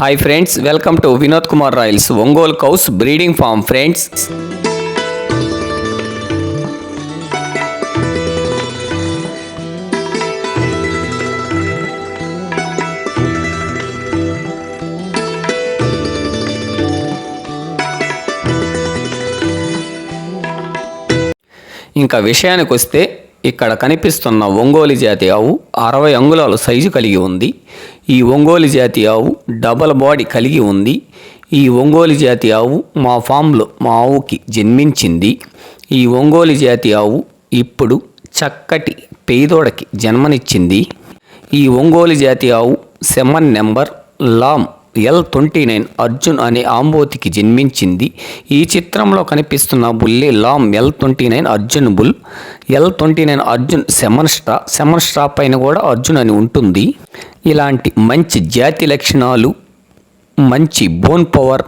Hi friends welcome to Vinod Kumar royals Ongole cows breeding farm friends ఇంకా విషయానికి వస్తే ఇక్కడ కనిపిస్తున్న ఒంగోలు జాతి ఆవు అరవై అంగుళాల సైజు కలిగి ఉంది. ఈ ఒంగోలు జాతి ఆవు డబల్ బాడీ కలిగి ఉంది. ఈ ఒంగోలు జాతి ఆవు మా ఫామ్లో మా ఆవుకి జన్మించింది. ఈ ఒంగోలు జాతి ఆవు ఇప్పుడు చక్కటి పేదోడకి జన్మనిచ్చింది. ఈ ఒంగోలు జాతి ఆవు semen number Lam L twenty nine Arjun అనే ఆంబోతికి జన్మించింది. ఈ చిత్రంలో కనిపిస్తున్న బుల్లే Lam L twenty nine Arjun bull. L twenty nine Arjun semen సెమన్స్ట్రా semen పైన కూడా అర్జున్ అని ఉంటుంది. ఇలాంటి మంచి జాతి లక్షణాలు మంచి బోన్ పవర్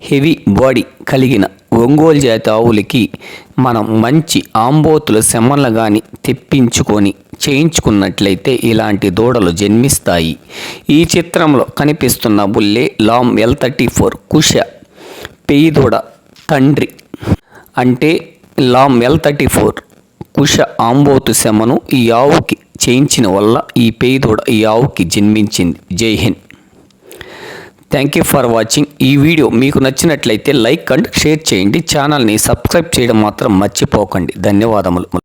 హెవీ బాడీ కలిగిన ఒంగోలు జాతి ఆవులకి మనం మంచి ఆంబోతుల సెమన్లు కానీ తెప్పించుకొని చేయించుకున్నట్లయితే ఇలాంటి దూడలు జన్మిస్తాయి. ఈ చిత్రంలో కనిపిస్తున్న బుల్లే లామ్ ఎల్ థర్టీ ఫోర్ కుష పెయి దూడ తండ్రి అంటే లామ్ ఎల్ థర్టీ ఫోర్ కుష ఆంబోతు శమను ఈ ఆవుకి చేయించిన వల్ల ఈ పెయి దూడ ఈ ఆవుకి జన్మించింది. జై హింద్. థ్యాంక్ యూ ఫర్ వాచింగ్ ఈ వీడియో మీకు నచ్చినట్లయితే లైక్ అండ్ షేర్ చేయండి. ఛానల్ని సబ్స్క్రైబ్ చేయడం మాత్రం మర్చిపోకండి. ధన్యవాదములు.